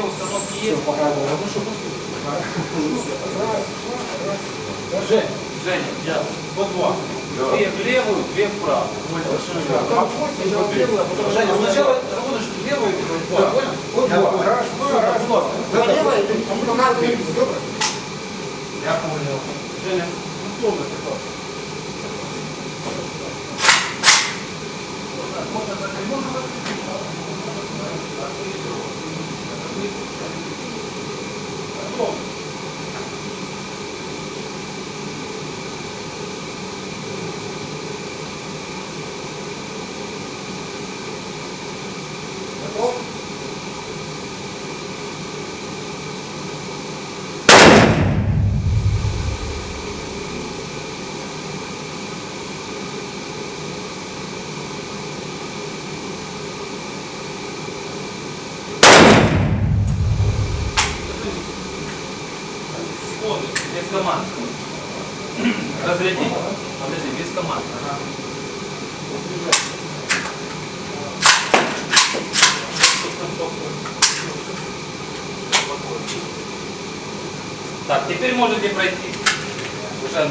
Две установки есть. Жень, Женя, я. По два. две в левую, две в правую. Женя, сначала работаешь левую, потом понял? Вот два. Раз, два, раз, два. Налево и показывай. Я понял. Женя, ну полностью Секунду, без команд. Разрядить. Подожди, без команд. Так, теперь можете пройти. Уже да.